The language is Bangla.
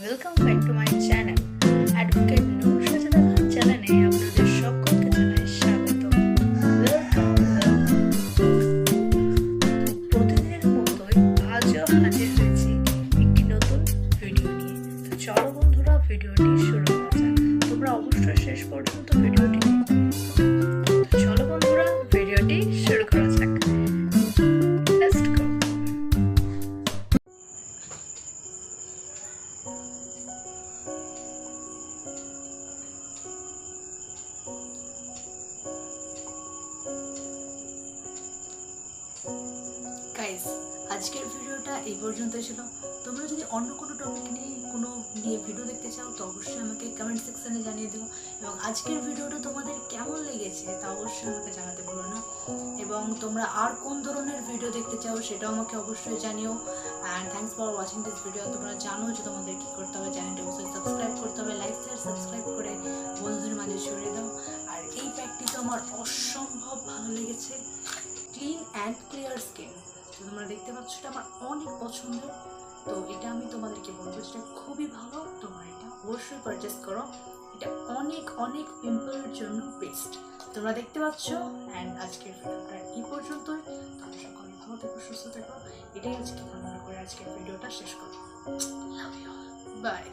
Welcome back to my channel advocate Noor চ্যানেলে আপনাদের সকলকে জানাই স্বাগত। প্রতিদিনের মতোই আজও হাজির হয়েছি একটি নতুন ভিডিও নিয়ে। তো চলো বন্ধুরা ভিডিওটি শুরু করা যাক। তোমরা অবশ্যই শেষ পর্যন্ত ভিডিওটি গাইস আজকের ভিডিওটা এই পর্যন্ত ছিল। তোমরা যদি অন্য কোনো টপিক নিয়ে কোনো নিয়ে ভিডিও দেখতে চাও, তো অবশ্যই আমাকে কমেন্ট সেকশনে জানিয়ে দিও। এবং আজকের ভিডিওটা তোমাদের কেমন লেগেছে তা অবশ্যই আমাকে জানাতে না। এবং তোমরা আর কোন ধরনের ভিডিও দেখতে চাও সেটাও আমাকে অবশ্যই জানিও। And thanks for watching this video তোমরা জানো যে তোমাদের কী করতে হবে। চ্যানেলটা অবশ্যই সাবস্ক্রাইব করতে হবে। লাইক শেয়ার সাবস্ক্রাইব করে বন্ধুদের মাঝে ছড়িয়ে দাও। আর এই প্যাকটি তো আমার অসম্ভব ভালো লেগেছে। ক্লিন অ্যান্ড ক্লিয়ার স্কিন তোমরা দেখতে পাচ্ছ এটা আমার অনেক পছন্দের। তো এটা আমি তোমাদেরকে বলব যেটা খুবই ভালো। তোমরা এটা অবশ্যই পারচেস করো। এটা অনেক অনেক পিম্পলের জন্য বেস্ট তোমরা দেখতে পাচ্ছ অ্যান্ড আজকের ভিডিওটা এই পর্যন্ত তোমরা সকলে ভালো থেকো, সুস্থ থেকো। এটাই আজকে কামনা করে আজকের ভিডিওটা শেষ করো বাই